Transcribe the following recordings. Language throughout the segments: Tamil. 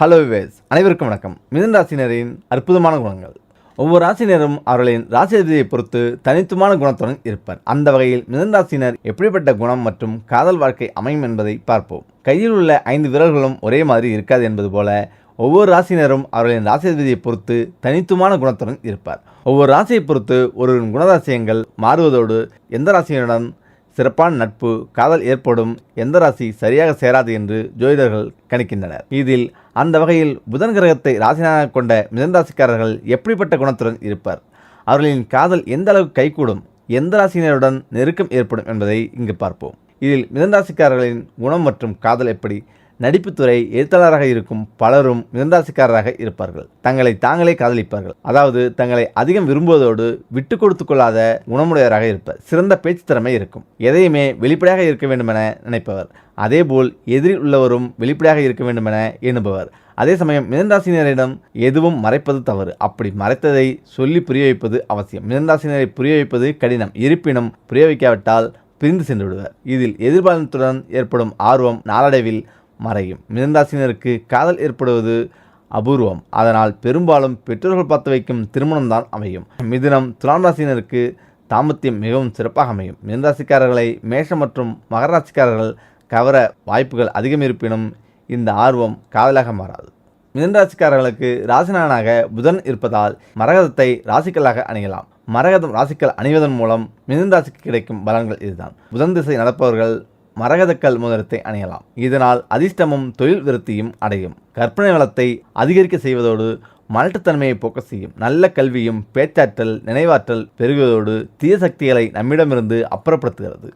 ஹலோ விவேஸ் அனைவருக்கும் வணக்கம். மிதன் ராசினரின் அற்புதமான குணங்கள். ஒவ்வொரு ராசினரும் அவர்களின் ராசியை பொறுத்து தனித்துவமான குணத்துடன் இருப்பார். அந்த வகையில் மிதன் ராசினர் எப்படிப்பட்ட குணம் மற்றும் காதல் வாழ்க்கை அமையும் என்பதை பார்ப்போம். கையில் உள்ள ஐந்து விரல்களும் ஒரே மாதிரி இருக்காது என்பது போல ஒவ்வொரு ராசினரும் அவர்களின் ராசியை பொறுத்து தனித்துவமான குணத்துடன் இருப்பார். ஒவ்வொரு ராசியை பொறுத்து ஒருவரின் குணராசியங்கள் மாறுவதோடு எந்த ராசியினுடன் சிறப்பான நட்பு காதல் ஏற்படும் எந்த ராசி சரியாக சேராது என்று ஜோதிடர்கள் கணிக்கின்றனர். இதில் அந்த வகையில் புதன் கிரகத்தை ராசினாக கொண்ட மிதன் ராசிக்காரர்கள் எப்படிப்பட்ட குணத்துடன் இருப்பர்? அவர்களின் காதல் எந்த அளவுக்கு கைகூடும்? எந்த ராசியினருடன் நெருக்கம் ஏற்படும் என்பதை இங்கு பார்ப்போம். இதில் மிதன் ராசிக்காரர்களின் குணம் மற்றும் காதல் எப்படி? நடிப்புத்துறை எழுத்தாளராக இருக்கும் பலரும் மிதந்தாசிக்காரராக இருப்பார்கள். தங்களை தாங்களே காதலிப்பார்கள். அதாவது தங்களை அதிகம் விரும்புவதோடு விட்டு கொடுத்து கொள்ளாத குணமுடையவராக இருப்பர். சிறந்த பேச்சு திறமை இருக்கும். எதையுமே வெளிப்படையாக இருக்க வேண்டுமென நினைப்பவர். அதேபோல் எதிரில் உள்ளவரும் வெளிப்படையாக இருக்க வேண்டுமென எண்ணுபவர். அதே சமயம் மிதந்தாசினரிடம் எதுவும் மறைப்பது தவறு. அப்படி மறைத்ததை சொல்லி புரிய வைப்பது அவசியம். மிதந்தாசினரை புரிய வைப்பது கடினம். இருப்பினும் புரிய வைக்காவிட்டால் பிரிந்து சென்று விடுவர். இதில் எதிர்பாலனத்துடன் ஏற்படும் ஆர்வம் நாளடைவில் மறையும். மிதந்தாசினருக்கு காதல் ஏற்படுவது அபூர்வம். அதனால் பெரும்பாலும் பெற்றோர்கள் பார்த்து வைக்கும் திருமணம்தான் அமையும். மிதுனம் துலாம் ராசினருக்கு தாமத்தியம் மிகவும் சிறப்பாக அமையும். மிதந்தாசிக்காரர்களை மேஷம் மற்றும் மகர ராசிக்காரர்கள் கவர வாய்ப்புகள் அதிகம் இருப்பினும் இந்த ஆர்வம் காதலாக மாறாது. மிதன்ராசிக்காரர்களுக்கு ராசினானாக புதன் இருப்பதால் மரகதத்தை ராசிக்கலாக அணியலாம். மரகதம் ராசிக்கல் அணிவதன் மூலம் மிதன்ராசிக்கு கிடைக்கும் பலன்கள் இதுதான். புதன் திசை நடப்பவர்கள் மரகதக்கல் முதலத்தை அணியலாம். இதனால் அதிர்ஷ்டமும் தொழில் விருத்தியும் அடையும். கற்பனை வளத்தை அதிகரிக்க செய்வதோடு மலட்டுத்தன்மையை போக்க செய்யும். நல்ல கல்வியும் பேச்சாற்றல் நினைவாற்றல் பெருகுவதோடு தீய சக்திகளை நம்மிடமிருந்து அப்புறப்படுத்துகிறது.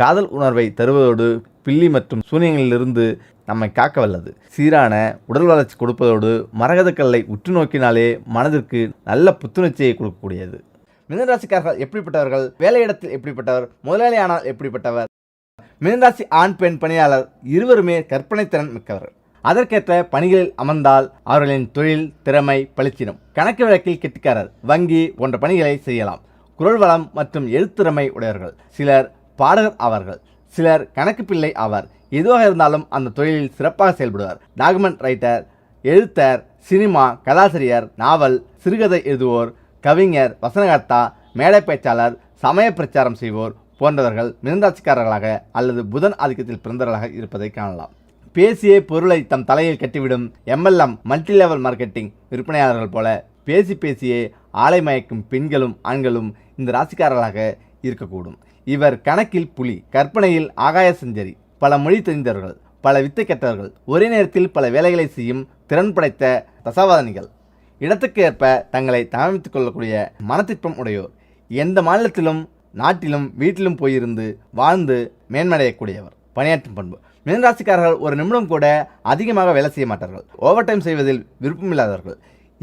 காதல் உணர்வை தருவதோடு பில்லி மற்றும் சூனியங்களிலிருந்து நம்மை காக்க வல்லது சீரான உடல் வளர்ச்சி கொடுப்பதோடு மரகதக்கல்லை உற்று நோக்கினாலே மனதிற்கு நல்ல புத்துணர்ச்சியை கொடுக்கக்கூடியது. மிதனராசிக்காரர்கள் எப்படிப்பட்டவர்கள்? வேலையிடத்தில் எப்படிப்பட்டவர்? முதலாளியானால் எப்படிப்பட்டவர்? மீனராசி ஆண் பெண் பணியாளர் இருவருமே கற்பனைத்திறன் மிக்கவர்கள். அதற்கேற்ற பணிகளில் அமர்ந்தால் அவர்களின் தொழில் திறமை பளிச்சிடும். கணக்கு வழக்கில் கெட்டிக்காரர் வங்கி போன்ற பணிகளை செய்யலாம். குரல் வளம் மற்றும் எழுத்திறமை உடையவர்கள். சிலர் பாடகர் ஆவார்கள். சிலர் கணக்கு பிள்ளை ஆவார். எதுவாக இருந்தாலும் அந்த தொழிலில் சிறப்பாக செயல்படுவார். டாக்குமெண்ட் ரைட்டர் எழுத்தர் சினிமா கதாசிரியர் நாவல் சிறுகதை எழுதுவோர் கவிஞர் வசனகர்த்தா மேடை பேச்சாளர் சமய பிரச்சாரம் செய்வோர் போன்றவர்கள் மிருந்தாட்சிக்காரர்களாக அல்லது புதன் ஆதிக்கத்தில் பிறந்தவர்களாக இருப்பதை காணலாம். பேசிய பொருளை தம் தலையில் கட்டிவிடும் எம்எல்எம் மல்டி லெவல் மார்க்கெட்டிங் விற்பனையாளர்கள் போல பேசி பேசியே ஆலை மயக்கும் பெண்களும் ஆண்களும் இந்த ராசிக்காரர்களாக இருக்கக்கூடும். இவர் கணக்கில் புலி கற்பனையில் ஆகாய செஞ்சரி பல மொழி தெரிந்தவர்கள் பல வித்தை கெட்டவர்கள் ஒரே நேரத்தில் பல வேலைகளை செய்யும் திறன் படைத்த தசாவாதனிகள். இடத்துக்கு ஏற்ப தங்களை தகவமைத்துக் கொள்ளக்கூடிய மனத்திற்பம் உடையோர். எந்த மாநிலத்திலும் நாட்டிலும் வீட்டிலும் போயிருந்து வாழ்ந்து மேன்மடையக்கூடியவர் பணியாற்றும் பண்பு. மீனராசிக்காரர்கள் ஒரு நிமிடம் கூட அதிகமாக வேலை செய்ய மாட்டார்கள். ஓவர் டைம் செய்வதில் விருப்பமில்லாதவர்கள்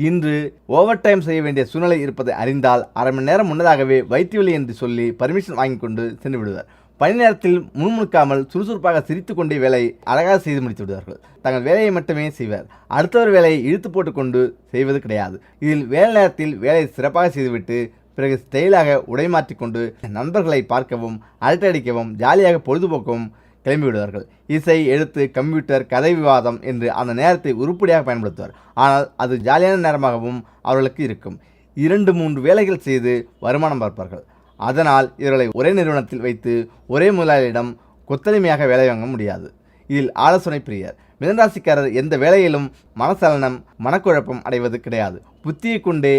இன்று ஓவர் டைம் செய்ய வேண்டிய சூழ்நிலை இருப்பதை அறிந்தால் அரை மணி நேரம் முன்னதாகவே வைத்தியவில்லை என்று சொல்லி பர்மிஷன் வாங்கி கொண்டு சென்று விடுவார். பணி நேரத்தில் முணுமுணுக்காமல் சுறுசுறுப்பாக சிரித்து கொண்டே வேலை அழகாக செய்து முடித்து விடுவார்கள். தங்கள் வேலையை மட்டுமே செய்வர். அடுத்தவர் வேலையை இழுத்து போட்டுக்கொண்டு செய்வது கிடையாது. இதில் வேலை நேரத்தில் வேலையை சிறப்பாக செய்துவிட்டு பிறகு ஸ்டைலாக உடை மாற்றிக்கொண்டு நண்பர்களை பார்க்கவும் அரட்டடிக்கவும் ஜாலியாக பொழுதுபோக்கவும் கிளம்பிவிடுவார்கள். இசை எழுத்து கம்ப்யூட்டர் கதை விவாதம் என்று அந்த நேரத்தை உருப்படியாக பயன்படுத்துவார். ஆனால் அது ஜாலியான நேரமாகவும் அவர்களுக்கு இருக்கும். இரண்டு மூன்று வேலைகள் செய்து வருமானம் பார்ப்பார்கள். அதனால் இவர்களை ஒரே நிறுவனத்தில் வைத்து ஒரே முதலாளியிடம் கொத்தளிமையாக வேலை வாங்க முடியாது. இதில் ஆலோசனை பிரியர். மிதனராசிக்காரர் எந்த வேலையிலும் மனசலனம் மனக்குழப்பம் அடைவது கிடையாது. புத்தியை கொண்டே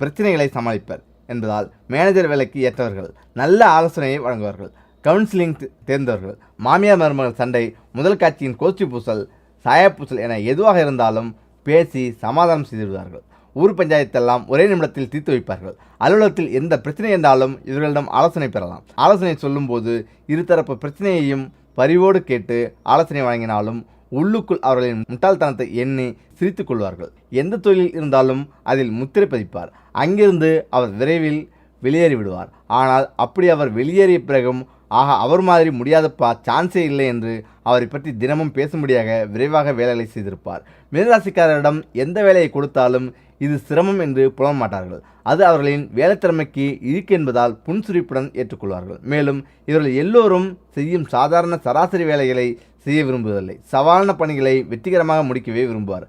பிரச்சனைகளை சமாளிப்பர். என்பதால் மேனேஜர் வேலைக்கு ஏற்றவர்கள் நல்ல ஆலோசனையை வழங்குவார்கள். கவுன்சிலிங் தேர்ந்தவர்கள் மாமியார் மருமகள் சண்டை முதல் காட்சியின் கோச்சி பூசல் சாயப்பூசல் என எதுவாக இருந்தாலும் பேசி சமாதானம் செய்து விடுவார்கள். ஊர் பஞ்சாயத்தெல்லாம் ஒரே நிமிடத்தில் தீர்த்து வைப்பார்கள். அலுவலகத்தில் எந்த பிரச்சனை என்றாலும் இவர்களிடம் ஆலோசனை பெறலாம். ஆலோசனை சொல்லும்போது இருதரப்பு பிரச்சனையையும் பரிவோடு கேட்டு ஆலோசனை வழங்கினாலும் உள்ளுக்குள் அவர்களின் முட்டாள்தனத்தை எண்ணி சிரித்து கொள்வார்கள் எந்த தொழிலில் இருந்தாலும் அதில் முத்திரை பதிப்பார். அங்கிருந்து அவர் விரைவில் வெளியேறிவிடுவார். ஆனால் அப்படி அவர் வெளியேறிய பிறகும் ஆக அவர் மாதிரி முடியாதப்பா சான்ஸே இல்லை என்று அவரை பற்றி தினமும் பேசும்படியாக விரைவாக வேலைகளை செய்திருப்பார். மீனராசிக்காரரிடம் எந்த வேலையை கொடுத்தாலும் இது சிரமம் என்று புலம்ப மாட்டார்கள் அது அவர்களின் வேலைத்திறமைக்கு இருக்கு என்பதால் புன்சுரிப்புடன் ஏற்றுக்கொள்வார்கள். மேலும் இவர்கள் எல்லோரும் செய்யும் சாதாரண சராசரி வேலைகளை செய்ய விரும்புவதில்லை. சவாலான பணிகளை வெற்றிகரமாக முடிக்கவே விரும்புவார்.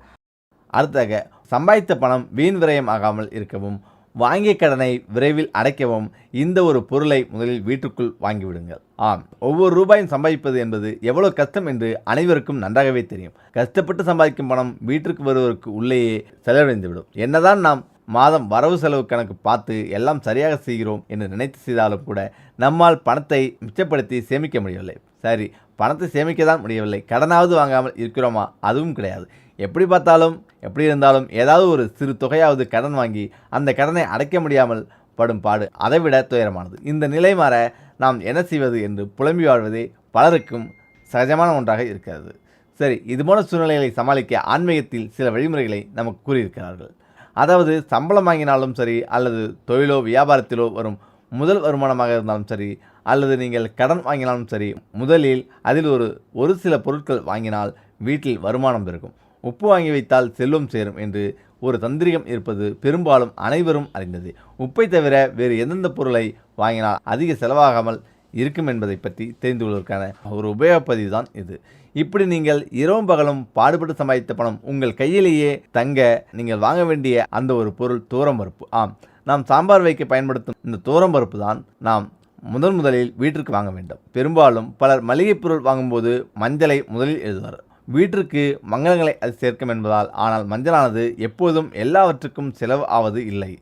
அடுத்தாக சம்பாதித்த பணம் வீண் விரயம் ஆகாமல் இருக்கவும் வாங்கிய கடனை விரைவில் அடைக்கவும். இந்த ஒரு பொருளை முதலில் வீட்டுக்குள் வாங்கிவிடுங்கள். ஆம் ஒவ்வொரு ரூபாயும் சம்பாதிப்பது என்பது எவ்வளவு கஷ்டம் என்று அனைவருக்கும் நன்றாகவே தெரியும். கஷ்டப்பட்டு சம்பாதிக்கும் பணம் வீட்டிற்கு வருவதற்கு உள்ளேயே செலவழிந்துவிடும். என்னதான் நாம் மாதம் வரவு செலவு கணக்கு பார்த்து எல்லாம் சரியாக செய்கிறோம் என்று நினைத்து செய்தாலும் கூட நம்மால் பணத்தை மிச்சப்படுத்தி சேமிக்க முடியவில்லை. சரி பணத்தை சேமிக்க தான் முடியவில்லை. கடனாவது வாங்காமல் இருக்கிறோமா? அதுவும் கிடையாது. எப்படி பார்த்தாலும் எப்படி இருந்தாலும் ஏதாவது ஒரு சிறு தொகையாவது கடன் வாங்கி அந்த கடனை அடைக்க முடியாமல் படும் பாடு. அதைவிட துயரமானது. இந்த நிலை மாற நாம் என்ன செய்வது என்று புலம்பி வாழ்வதே பலருக்கும் சகஜமான ஒன்றாக இருக்கிறது. சரி இதுபோன்ற சூழ்நிலைகளை சமாளிக்க ஆன்மீகத்தில் சில வழிமுறைகளை நமக்கு கூறியிருக்கிறார்கள். அதாவது சம்பளம் வாங்கினாலும் சரி அல்லது தொழிலோ வியாபாரத்திலோ வரும் முதல் வருமானமாக இருந்தாலும் சரி அல்லது நீங்கள் கடன் வாங்கினாலும் சரி முதலில் அதில் ஒரு ஒரு சில பொருட்கள் வாங்கினால் வீட்டில் வருமானம் பெருக்கும் உப்பு வாங்கி வைத்தால் செல்வம் சேரும் என்று ஒரு தந்திரிகம் இருப்பது பெரும்பாலும் அனைவரும் அறிந்தது. உப்பை தவிர வேறு எந்தெந்த பொருளை வாங்கினால் அதிக செலவாகாமல் இருக்கும் என்பதை பற்றி தெரிந்து கொள்வதற்கான ஒரு உபயோகப்பதிவு தான் இது. இப்படி நீங்கள் இரவும் பகலும் பாடுபட்டு சம்பாதித்த பணம் உங்கள் கையிலேயே தங்க நீங்கள் வாங்க வேண்டிய அந்த ஒரு பொருள் தூரம் பருப்பு. ஆம் நாம் சாம்பார் வைக்க பயன்படுத்தும் இந்த தூரம் பருப்பு தான் நாம் முதன் முதலில் வீட்டிற்கு வாங்க வேண்டும். பெரும்பாலும் பலர் மளிகைப் பொருள் வாங்கும்போது மஞ்சளை முதலில் எழுதுவார். வீட்டிற்கு மங்களங்களை அது சேர்க்கும் என்பதால் ஆனால் மஞ்சளானது எப்போதும் எல்லாவற்றுக்கும் செலவு ஆவது இல்லை.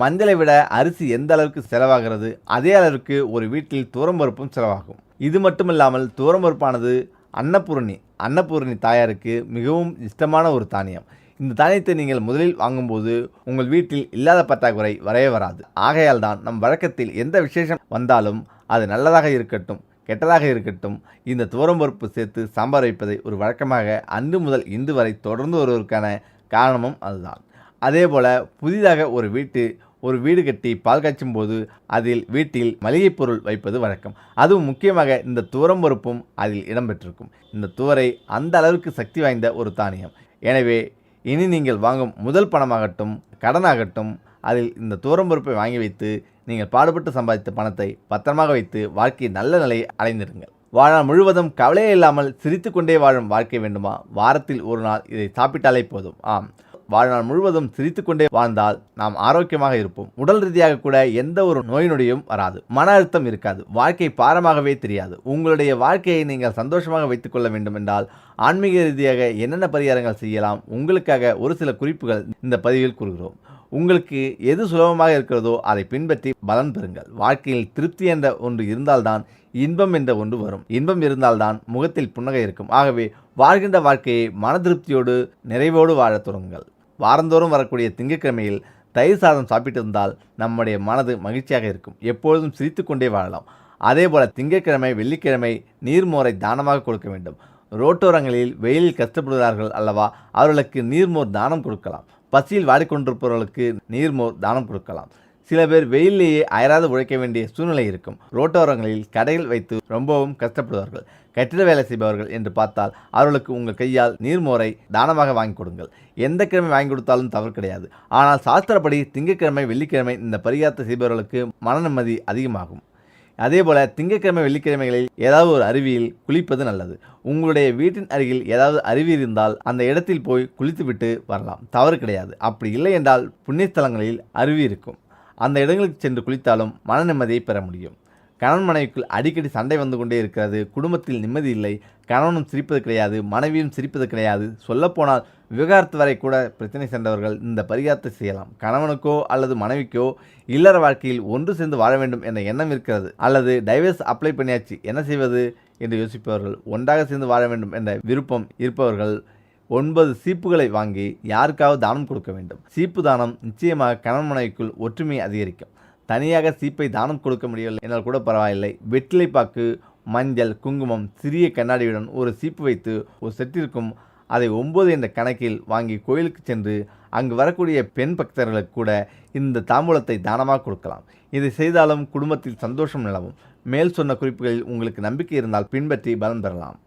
மஞ்சளை விட அரிசி எந்த அளவுக்கு செலவாகிறது அதே அளவுக்கு ஒரு வீட்டில் தூரம்பருப்பும் செலவாகும். இது மட்டுமில்லாமல் தூரம்பருப்பானது அன்னபூரணி அன்னபூரணி தாயாருக்கு மிகவும் இஷ்டமான ஒரு தானியம். இந்த தானியத்தை நீங்கள் முதலில் வாங்கும்போது உங்கள் வீட்டில் இல்லாத பற்றாக்குறை வரவே வராது. ஆகையால் தான் நம் வழக்கத்தில் எந்த விசேஷம் வந்தாலும் அது நல்லதாக இருக்கட்டும் கெட்டதாக இருக்கட்டும் இந்த துவரம்பருப்பு சேர்த்து சாம்பார் வைப்பதை ஒரு வழக்கமாக அன்று முதல் இன்று வரை தொடர்ந்து வருவதற்கான காரணமும் அதுதான். அதே போல் புதிதாக ஒரு வீட்டு ஒரு வீடு கட்டி பால் காய்ச்சும் போது அதில் வீட்டில் மளிகைப் பொருள் வைப்பது வழக்கம். அதுவும் முக்கியமாக இந்த துவரம்பருப்பும் அதில் இடம்பெற்றிருக்கும். இந்த துவரை அந்த அளவுக்கு சக்தி வாய்ந்த ஒரு தானியம். எனவே இனி நீங்கள் வாங்கும் முதல் பணமாகட்டும் கடனாகட்டும் அதில் இந்த தூரம்பொறுப்பை வாங்கி வைத்து நீங்கள் பாடுபட்டு சம்பாதித்த பணத்தை பத்திரமாக வைத்து வாழ்க்கை நல்ல நிலையை அடைந்திருங்கள். வாழ்நாள் முழுவதும் கவலையே இல்லாமல் சிரித்துக்கொண்டே வாழும் வாழ்க்கை வேண்டுமா? வாரத்தில் ஒரு நாள் இதை சாப்பிட்டாலே போதும். ஆம். வாழ்நாள் முழுவதும் சிரித்துக்கொண்டே வாழ்ந்தால் நாம் ஆரோக்கியமாக இருப்போம். உடல் ரீதியாக கூட எந்த ஒரு நோய் நொடியும் வராது. மன அழுத்தம் இருக்காது. வாழ்க்கை பாரமாகவே தெரியாது. உங்களுடைய வாழ்க்கையை நீங்கள் சந்தோஷமாக வைத்துக்கொள்ள வேண்டும் என்றால் ஆன்மீக ரீதியாக என்னென்ன பரிகாரங்கள் செய்யலாம்? உங்களுக்காக ஒரு சில குறிப்புகள் இந்த பதிவில் கூறுகிறோம். உங்களுக்கு எது சுலபமாக இருக்கிறதோ அதை பின்பற்றி பலன் பெறுங்கள். வாழ்க்கையில் திருப்தி என்ற ஒன்று இருந்தால்தான் இன்பம் என்ற ஒன்று வரும். இன்பம் இருந்தால்தான் முகத்தில் புன்னகை இருக்கும். ஆகவே வாழ்கின்ற வாழ்க்கையை மன திருப்தியோடு நிறைவோடு வாழத் தொடங்குங்கள். வாரந்தோறும் வரக்கூடிய திங்கட்கிழமையில் தயிர் சாதம் சாப்பிட்டு இருந்தால் நம்முடைய மனது மகிழ்ச்சியாக இருக்கும். எப்பொழுதும் சிரித்து கொண்டே வாழலாம். அதேபோல் திங்கட்கிழமை வெள்ளிக்கிழமை நீர்மோரை தானமாக கொடுக்க வேண்டும். ரோட்டோரங்களில் வெயிலில் கஷ்டப்படுகிறார்கள் அல்லவா அவர்களுக்கு நீர்மோர் தானம் கொடுக்கலாம். பசியில் வாடிக்கொண்டிருப்பவர்களுக்கு நீர்மோர் தானம் கொடுக்கலாம். சில பேர் வெயிலேயே அயராது உழைக்க வேண்டிய சூழ்நிலை இருக்கும். ரோட்டோரங்களில் கடைகள் வைத்து ரொம்பவும் கஷ்டப்படுவார்கள். கட்டிட வேலை செய்பவர்கள் என்று பார்த்தால் அவர்களுக்கு உங்கள் கையால் நீர்மோரை தானமாக வாங்கி கொடுங்கள். எந்த கிழமை வாங்கி கொடுத்தாலும் தவறு கிடையாது. ஆனால் சாஸ்திரப்படி திங்கட்கிழமை வெள்ளிக்கிழமை இந்த பரிகாரத்தை செய்பவர்களுக்கு மன நிம்மதி அதிகமாகும். அதே போல் திங்கட்கிழமை வெள்ளிக்கிழமைகளில் ஏதாவது ஒரு அருவியில் குளிப்பது நல்லது. உங்களுடைய வீட்டின் அருகில் ஏதாவது அருவி இருந்தால் அந்த இடத்தில் போய் குளித்துவிட்டு வரலாம். தவறு கிடையாது. அப்படி இல்லை என்றால் புண்ணியஸ்தலங்களில் அருவி இருக்கும். அந்த இடங்களுக்கு சென்று குளித்தாலும் மன நிம்மதியை பெற முடியும். கணவன் மனைவிக்குள் அடிக்கடி சண்டை வந்து கொண்டே இருக்கிறது குடும்பத்தில் நிம்மதி இல்லை கணவனும் சிரிப்பது கிடையாது மனைவியும் சிரிப்பது கிடையாது. சொல்லப்போனால் விவகாரத்து வரை கூட பிரச்சனை சென்றவர்கள் இந்த பரிகாரத்தை செய்யலாம். கணவனுக்கோ அல்லது மனைவிக்கோ இல்லற வாழ்க்கையில் ஒன்று சேர்ந்து வாழ வேண்டும் என்ற எண்ணம் இருக்கிறது. அல்லது டைவர்ஸ் அப்ளை பண்ணியாச்சு என்ன செய்வது? என்று யோசிப்பவர்கள் ஒன்றாக சேர்ந்து வாழ வேண்டும் என்ற விருப்பம் இருப்பவர்கள் ஒன்பது சீப்புகளை வாங்கி யாருக்காவது தானம் கொடுக்க வேண்டும். சீப்பு தானம் நிச்சயமாக கணவன் மனைவிக்குள் ஒற்றுமையை அதிகரிக்கும். தனியாக சீப்பை தானம் கொடுக்க முடியவில்லை என்றால் கூட பரவாயில்லை. வெற்றிலைப்பாக்கு மஞ்சள் குங்குமம் சிறிய கண்ணாடியுடன் ஒரு சீப்பு வைத்து ஒரு செட்டிற்கும் அதை ஒம்பது என்ற கணக்கில் வாங்கி கோயிலுக்கு சென்று அங்கு வரக்கூடிய பெண் பக்தர்களுக்கு கூட இந்த தாம்பூலத்தை தானமாக கொடுக்கலாம். இதை செய்தாலும் குடும்பத்தில் சந்தோஷம் நிலவும். மேல் சொன்ன குறிப்புகளில் உங்களுக்கு நம்பிக்கை இருந்தால் பின்பற்றி பலன் பெறலாம்.